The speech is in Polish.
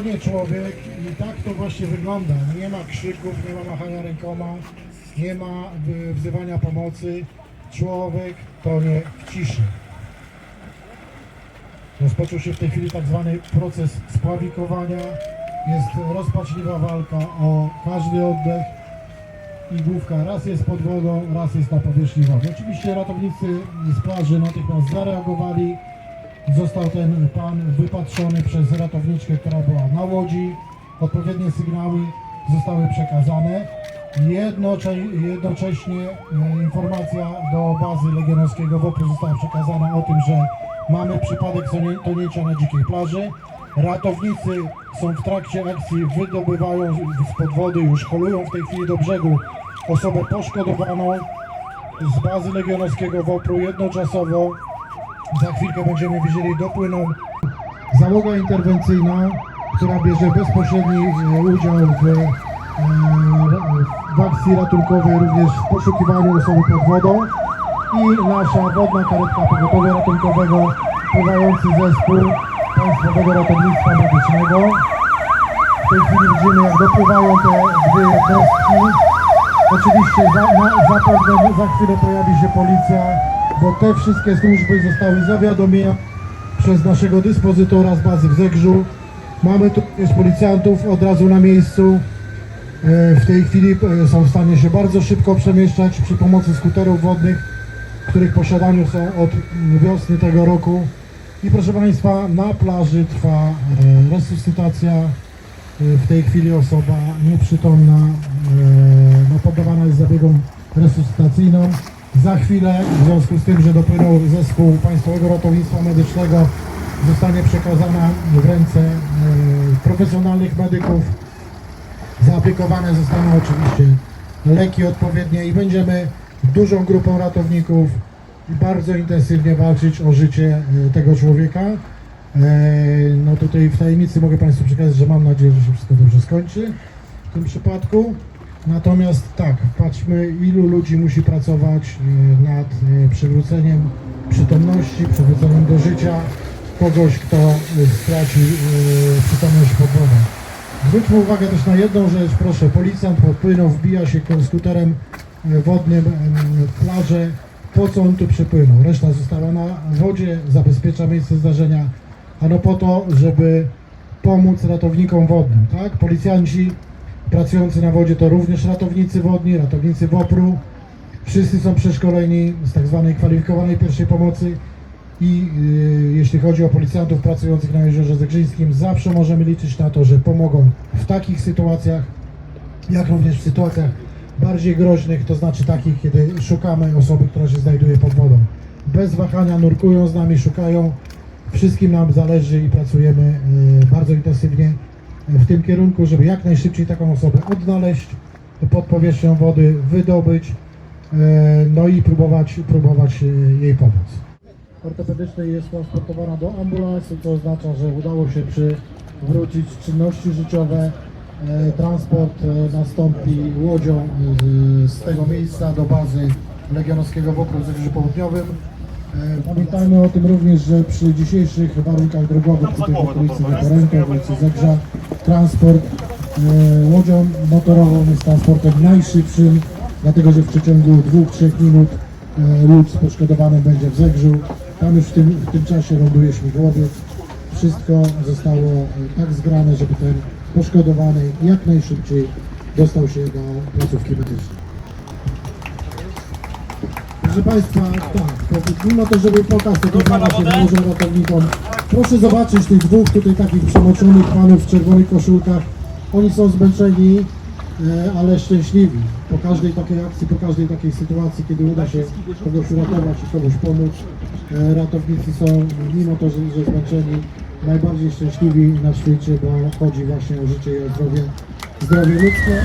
To nie człowiek i tak to właśnie wygląda. Nie ma krzyków, nie ma machania rękoma, nie ma wzywania pomocy. Człowiek to nie w ciszy. Rozpoczął się w tej chwili tak zwany proces spławikowania. Jest rozpaczliwa walka o każdy oddech. I główka raz jest pod wodą, raz jest na powierzchni wody. Oczywiście ratownicy z plaży natychmiast zareagowali. Został ten pan wypatrzony przez ratowniczkę, która była na łodzi. Odpowiednie sygnały zostały przekazane. Jednocze, jednocześnie e, informacja do bazy legionowskiego WOPR została przekazana o tym, że mamy przypadek tonięcia na dzikiej plaży. Ratownicy są w trakcie akcji, wydobywają spod wody, już holują w tej chwili do brzegu osobę poszkodowaną z bazy legionowskiego WOPR-u jednoczasowo za chwilkę będziemy widzieli dopłyną załoga interwencyjna, która bierze bezpośredni e, udział w, e, w akcji ratunkowej, również w poszukiwaniu osoby pod wodą i nasza wodna karetka pogotowia ratunkowego pływający zespół Państwowego Ratownictwa Medycznego. W tej chwili widzimy jak dopływają te dwie jednostki. Oczywiście za, na, zapewne za chwilę pojawi się policja, bo te wszystkie służby zostały zawiadomione przez naszego dyspozytora z bazy w Zegrzu. Mamy tu policjantów od razu na miejscu. E, W tej chwili e, są w stanie się bardzo szybko przemieszczać przy pomocy skuterów wodnych, których posiadaniu są od wiosny tego roku. I proszę Państwa, na plaży trwa e, resuscytacja. W tej chwili osoba nieprzytomna no, poddawana jest zabiegom resuscytacyjnym. Za chwilę, w związku z tym, że dopłynął zespół Państwowego Ratownictwa Medycznego, zostanie przekazana w ręce e, profesjonalnych medyków. Zaopiekowane zostaną oczywiście leki odpowiednie i będziemy dużą grupą ratowników bardzo intensywnie walczyć o życie e, tego człowieka. E, No tutaj w tajemnicy mogę Państwu przekazać, że mam nadzieję, że się wszystko dobrze skończy w tym przypadku. Natomiast tak, patrzmy ilu ludzi musi pracować e, nad e, przywróceniem przytomności, przywróceniem do życia kogoś, kto e, stracił przytomność pod wodą. Zwróćmy uwagę też na jedną rzecz, proszę, policjant podpłynął, wbija się skuterem wodnym w plażę, po co on tu przypłynął? Reszta została na wodzie, zabezpiecza miejsce zdarzenia, ano po to, żeby pomóc ratownikom wodnym, tak? Policjanci pracujący na wodzie to również ratownicy wodni, ratownicy WOPR-u, wszyscy są przeszkoleni z tak zwanej kwalifikowanej pierwszej pomocy i y, jeśli chodzi o policjantów pracujących na Jeziorze Zegrzyńskim, zawsze możemy liczyć na to, że pomogą w takich sytuacjach, jak również w sytuacjach bardziej groźnych, to znaczy takich, kiedy szukamy osoby, która się znajduje pod wodą. Bez wahania nurkują z nami, szukają. Wszystkim nam zależy i pracujemy y, bardzo intensywnie w tym kierunku, żeby jak najszybciej taką osobę odnaleźć, pod powierzchnią wody wydobyć, y, no i próbować, próbować y, jej pomóc ortopedycznej jest transportowana do ambulansu, co oznacza, że udało się przywrócić czynności życiowe. E, Transport e, nastąpi łodzią e, z tego miejsca do bazy Legionowskiego w okrugu Zegrzu Południowym. E, Pamiętajmy o tym również, że przy dzisiejszych warunkach drogowych tutaj w okolicy Wyporęka, w okolicy Zegrza, transport e, łodzią motorową jest transportem najszybszym, dlatego że w przeciągu 2-3 minut e, lud poszkodowany będzie w Zegrzu. Tam już w tym, w tym czasie ląduje śmigłowiec. Wszystko zostało e, tak zgrane, żeby ten poszkodowany jak najszybciej dostał się do placówki medycznej. Proszę Państwa, tak, mimo to, żeby pokaz tego pana się nałożył ratownikom, proszę zobaczyć tych dwóch tutaj takich przemoczonych panów w czerwonych koszulkach. Oni są zmęczeni, e, ale szczęśliwi. Po każdej takiej akcji, po każdej takiej sytuacji, kiedy uda się kogoś uratować i komuś pomóc, e, ratownicy są, mimo to, że, że zmęczeni, najbardziej szczęśliwi na świecie, bo chodzi właśnie o życie i o zdrowie, zdrowie ludzkie.